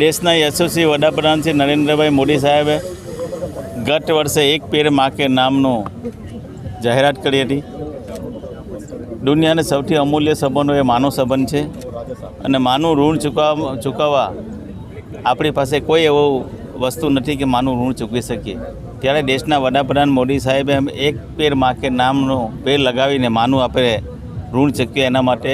દેશના યશસ્વી વડાપ્રધાન શ્રી નરેન્દ્રભાઈ મોદી સાહેબે ગત વર્ષે એક પેર માકે નામનું જાહેરાત કરી હતી. દુનિયાને સૌથી અમૂલ્ય સંબંધો એ માનવ સંબંધ છે અને માનું ઋણ ચૂકવવા ચૂકવવા આપણી પાસે કોઈ એવું વસ્તુ નથી કે માનું ઋણ ચૂકવી શકીએ. ત્યારે દેશના વડાપ્રધાન મોદી સાહેબે એમ એક પેર માકે નામનો પેર લગાવીને માનું આપણે ઋણ ચૂકીએ એના માટે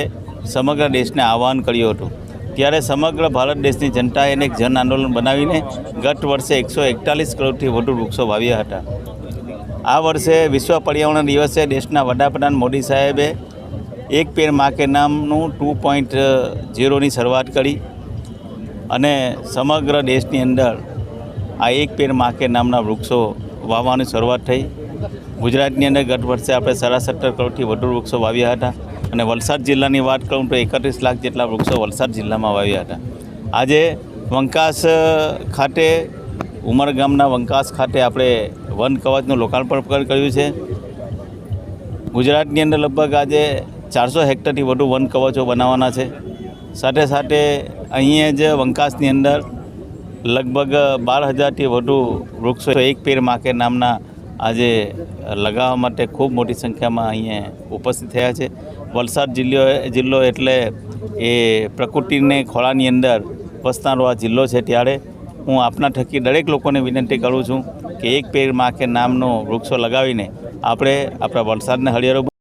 સમગ્ર દેશને આહ્વાન કર્યું હતું. ત્યારે સમગ્ર ભારત દેશની જનતાએ એને એક જન આંદોલન બનાવીને ગત વર્ષે એકસો એકતાલીસ કરોડથી વધુ વૃક્ષો વાવ્યા હતા. આ વર્ષે વિશ્વ પર્યાવરણ દિવસે દેશના વડાપ્રધાન મોદી સાહેબે એક પેર માકે નામનું ટુ પોઈન્ટ ઝીરોની શરૂઆત કરી અને સમગ્ર દેશની અંદર આ એક પેર માકે નામના વૃક્ષો વાવવાની શરૂઆત થઈ. ગુજરાતની અંદર ગત વર્ષે આપણે સાડા સત્તર કરોડથી વધુ વૃક્ષો વાવ્યા હતા. અને વલસાડ જિલ્લાની વાત કરું તો એકત્રીસ લાખ જેટલા વૃક્ષો વલસાડ જિલ્લામાં વાવ્યા હતા. આજે વંકાસ ખાતે, ઉમર ગામના વંકાસ ખાતે આપણે વન કવચનું લોકાર્પણ પણ કર્યું છે. ગુજરાતની અંદર લગભગ આજે ચારસો હેક્ટરથી વધુ વન કવચો બનાવવાના છે. સાથે સાથે અહીંયા જ વંકાસની અંદર લગભગ બાર હજારથી વધુ વૃક્ષો એક પેર માકે નામના આજે લગાવવા માટે ખૂબ મોટી સંખ્યામાં અહીંયા ઉપસ્થિત થયા છે. વલસાડ જિલ્લો જિલ્લો એટલે એ પ્રકૃતિને ખોળાની અંદર વસનારો આ જિલ્લો છે ત્યારે હું આપના થકી દરેક લોકોને વિનંતી કરું છું કે એક પેરમાં કે નામનો વૃક્ષો લગાવીને આપણે આપણા વલસાડને હરિયાળો